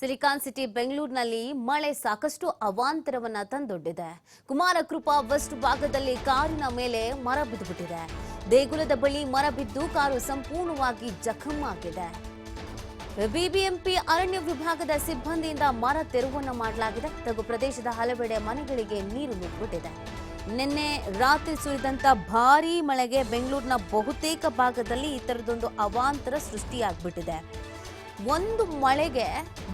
Silicon city ಬೆಂಗಳೂರಿನಲ್ಲಿ ಮಳೆ ಸಾಕಷ್ಟು ಅವಾಂತರವನ್ನ ತಂದೊಡ್ಡಿದೆ. ಕುಮಾರಕೃಪಾ ವೆಸ್ಟ್ ಭಾಗದಲ್ಲಿ ಕಾರಿನ ಮೇಲೆ ಮರ ಬಿದ್ದುಬಿಟ್ಟಿದೆ. ದೇಗುಲದ ಬಳಿ ಮರ ಬಿದ್ದು ಕಾರು ಸಂಪೂರ್ಣವಾಗಿ ಜಖಮ್ ಆಗಿದೆ. ಬಿಬಿಎಂಪಿ ಅರಣ್ಯ ವಿಭಾಗದ ಸಿಬ್ಬಂದಿಯಿಂದ ಮರ ತೆರವನ್ನು ಮಾಡಲಾಗಿದೆ. ತಗ್ಗು ಪ್ರದೇಶದ ಹಲವೆಡೆ ಮನೆಗಳಿಗೆ ನೀರು ನುಗ್ಗಿಬಿಟ್ಟಿದೆ. ನಿನ್ನೆ ರಾತ್ರಿ ಸುರಿದಂತ ಭಾರೀ ಮಳೆಗೆ ಬೆಂಗಳೂರಿನ ಬಹುತೇಕ ಭಾಗದಲ್ಲಿ ಈ ಥರದೊಂದು ಅವಾಂತರ ಸೃಷ್ಟಿಯಾಗ್ಬಿಟ್ಟಿದೆ. ಒಂದು ಮಳೆಗೆ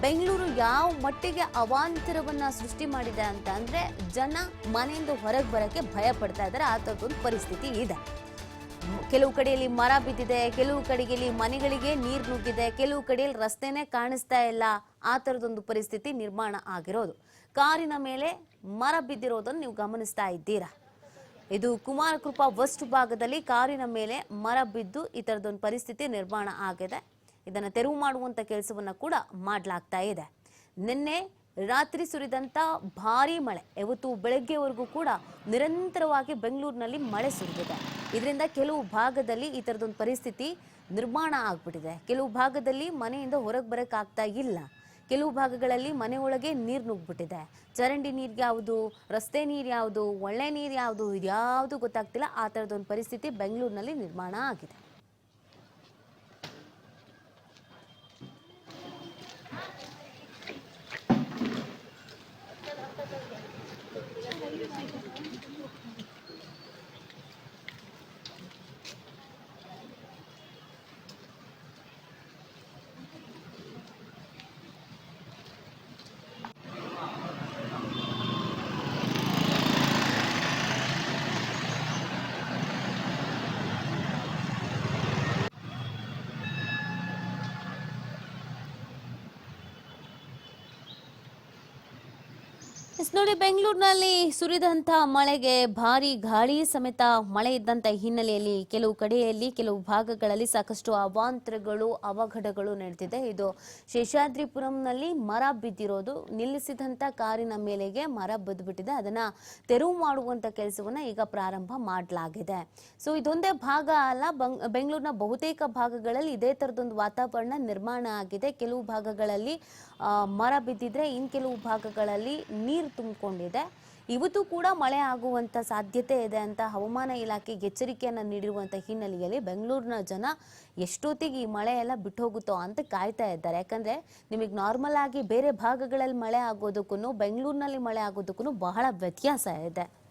ಬೆಂಗಳೂರು ಯಾವ ಮಟ್ಟಿಗೆ ಅವಾಂತರವನ್ನ ಸೃಷ್ಟಿ ಮಾಡಿದೆ ಅಂತ ಅಂದ್ರೆ ಜನ ಮನೆಯಿಂದ ಹೊರಗೆ ಬರಕ್ಕೆ ಭಯ ಪಡ್ತಾ ಇದ್ದಾರೆ ಆ ಥರದ್ದೊಂದು ಪರಿಸ್ಥಿತಿ ಇದೆ. ಕೆಲವು ಕಡೆಯಲ್ಲಿ ಮರ ಬಿದ್ದಿದೆ, ಕೆಲವು ಕಡೆಯಲ್ಲಿ ಮನೆಗಳಿಗೆ ನೀರು ನುಗ್ಗಿದೆ, ಕೆಲವು ಕಡೆಯಲ್ಲಿ ರಸ್ತೆನೇ ಕಾಣಿಸ್ತಾ ಇಲ್ಲ. ಆ ಥರದೊಂದು ಪರಿಸ್ಥಿತಿ ನಿರ್ಮಾಣ ಆಗಿರೋದು. ಕಾರಿನ ಮೇಲೆ ಮರ ಬಿದ್ದಿರೋದನ್ನು ನೀವು ಗಮನಿಸ್ತಾ ಇದ್ದೀರಾ? ಇದು ಕುಮಾರಕೃಪಾ ವೆಸ್ಟ್ ಭಾಗದಲ್ಲಿ ಕಾರಿನ ಮೇಲೆ ಮರ ಬಿದ್ದು ಈ ಥರದೊಂದು ಪರಿಸ್ಥಿತಿ ನಿರ್ಮಾಣ ಆಗಿದೆ. ಇದನ್ನು ತೆರವು ಮಾಡುವಂಥ ಕೆಲಸವನ್ನು ಕೂಡ ಮಾಡಲಾಗ್ತಾ ಇದೆ. ನಿನ್ನೆ ರಾತ್ರಿ ಸುರಿದಂಥ ಭಾರೀ ಮಳೆ ಇವತ್ತು ಬೆಳಗ್ಗೆವರೆಗೂ ಕೂಡ ನಿರಂತರವಾಗಿ ಬೆಂಗಳೂರಿನಲ್ಲಿ ಮಳೆ ಸುರಿದಿದೆ. ಇದರಿಂದ ಕೆಲವು ಭಾಗದಲ್ಲಿ ಈ ಥರದೊಂದು ಪರಿಸ್ಥಿತಿ ನಿರ್ಮಾಣ ಆಗ್ಬಿಟ್ಟಿದೆ. ಕೆಲವು ಭಾಗದಲ್ಲಿ ಮನೆಯಿಂದ ಹೊರಗೆ ಬರೋಕ್ಕಾಗ್ತಾ ಇಲ್ಲ. ಕೆಲವು ಭಾಗಗಳಲ್ಲಿ ಮನೆ ನೀರು ನುಗ್ಗಿಬಿಟ್ಟಿದೆ. ಚರಂಡಿ ನೀರು ಯಾವುದು, ರಸ್ತೆ ನೀರು ಯಾವುದು, ಒಳ್ಳೆ ನೀರು ಯಾವುದು, ಇದ್ಯಾವುದು ಗೊತ್ತಾಗ್ತಿಲ್ಲ. ಆ ಥರದೊಂದು ಪರಿಸ್ಥಿತಿ ಬೆಂಗಳೂರಿನಲ್ಲಿ ನಿರ್ಮಾಣ ಆಗಿದೆ. ನೋಡಿ, ಬೆಂಗಳೂರಿನಲ್ಲಿ ಸುರಿದಂತ ಮಳೆಗೆ ಭಾರಿ ಗಾಳಿ ಸಮೇತ ಮಳೆ ಇದ್ದಂತ ಹಿನ್ನೆಲೆಯಲ್ಲಿ ಕೆಲವು ಕಡೆಯಲ್ಲಿ, ಕೆಲವು ಭಾಗಗಳಲ್ಲಿ ಸಾಕಷ್ಟು ಅವಾಂತರಗಳು, ಅವಘಡಗಳು ನಡೆದಿದೆ. ಇದು ಶೇಷಾದ್ರಿಪುರಂನಲ್ಲಿ ಮರ ಬಿದ್ದಿರೋದು ನಿಲ್ಲಿಸಿದಂತ ಕಾರಿನ ಮೇಲೆಗೆ ಮರ ಬಿದ್ದುಬಿಟ್ಟಿದೆ ಅದನ್ನ ತೆರವು ಮಾಡುವಂಥ ಕೆಲಸವನ್ನ ಈಗ ಪ್ರಾರಂಭ ಮಾಡಲಾಗಿದೆ. ಸೊ, ಇದೊಂದೇ ಭಾಗ ಅಲ್ಲ, ಬಂಗ್- ಬೆಂಗಳೂರಿನ ಬಹುತೇಕ ಭಾಗಗಳಲ್ಲಿ ಇದೇ ತರದೊಂದು ವಾತಾವರಣ ನಿರ್ಮಾಣ ಆಗಿದೆ. ಕೆಲವು ಭಾಗಗಳಲ್ಲಿ ಮರ ಬಿದ್ದಿದ್ರೆ ಇನ್ ಕೆಲವು ಭಾಗಗಳಲ್ಲಿ ನೀರು ತುಂಬಿಕೊಂಡಿದೆ. ಇವತ್ತು ಕೂಡ ಮಳೆ ಆಗುವಂತ ಸಾಧ್ಯತೆ ಇದೆ ಅಂತ ಹವಾಮಾನ ಇಲಾಖೆ ಎಚ್ಚರಿಕೆಯನ್ನು ನೀಡಿರುವಂತ ಹಿನ್ನೆಲೆಯಲ್ಲಿ ಬೆಂಗಳೂರಿನ ಜನ ಎಷ್ಟೊತ್ತಿಗೆ ಈ ಮಳೆ ಎಲ್ಲ ಬಿಟ್ಟು ಹೋಗುತ್ತೋ ಅಂತ ಕಾಯ್ತಾ ಇದ್ದಾರೆ. ಯಾಕಂದ್ರೆ ನಿಮಗೆ ನಾರ್ಮಲ್ ಆಗಿ ಬೇರೆ ಭಾಗಗಳಲ್ಲಿ ಮಳೆ ಆಗೋದಕ್ಕೂ ಬೆಂಗಳೂರಿನಲ್ಲಿ ಮಳೆ ಆಗೋದಕ್ಕೂ ಬಹಳ ವ್ಯತ್ಯಾಸ ಇದೆ.